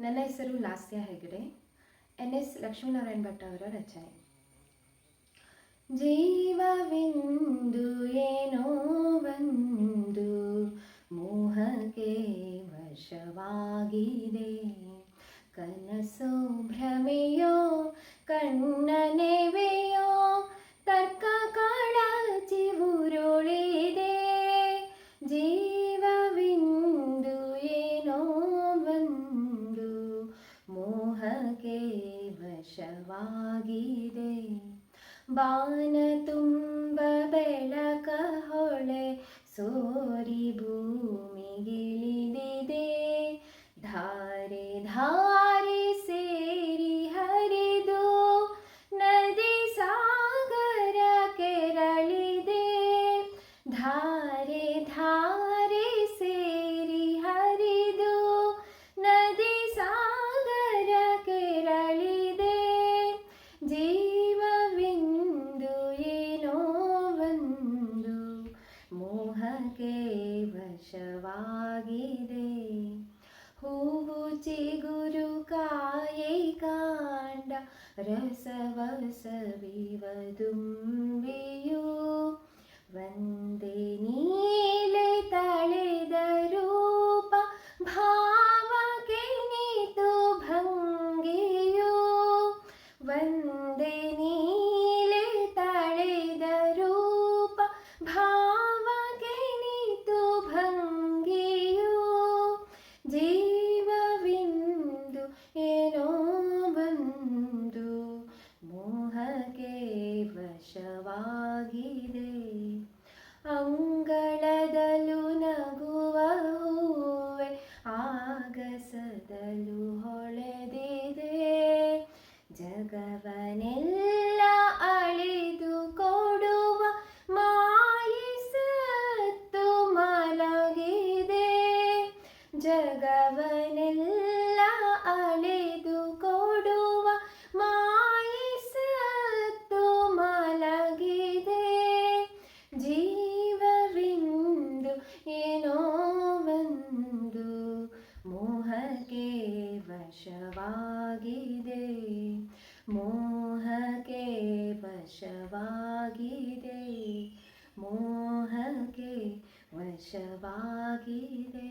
ನನ್ನ ಹೆಸರು Lasya Hegde, N S Lakshminarayan Bhat ಅವರ ರಚನೆ. ಜೀವವೆಂದು ಏನೋ ಒಂದು ಮೋಹಕ್ಕೆ ವಶವಾಗಿದೆ. ಕನಸೋಭ್ರಮಿಯೋ ಭ್ರಮೆಯೋ ಕಣ್ಣ ವಶವಾಗಿದೆ ಬಾನ ತುಂಬ ಬೆಳಕ ಹೊಳೆ ಸೋರಿ ಭೂಮಿಗಿಳಿದಿದೆ ಧಾರೆ ಧಾರೆ ಮೋಹಕ್ಕೆ ವಶವಾಗಿದೆ ಹೂವು ಚಿಗುರು ಕಾಯೆ ಕಾಂಡ ರಸವಸವಿವದುಂಬಿಯು ವಶವಾಗಿದೆ ಅಂಗಳದಲು ನಗುವ ಹೂವೆ ಆಗಸದಲು ಹೊಳೆದಿದೆ. ಜಗವನೆಲ್ಲ ಅಳಿದು ಕೊಡುವ ಮಾಯಿಸತ್ತು ಮಲಗಿದೆ. ಜಗವನೆಲ್ಲ ವಶವಾಗಿದೆ ಮೋಹಕ್ಕೆ ವಶವಾಗಿದೆ ಮೋಹಕ್ಕೆ ವಶವಾಗಿದೆ.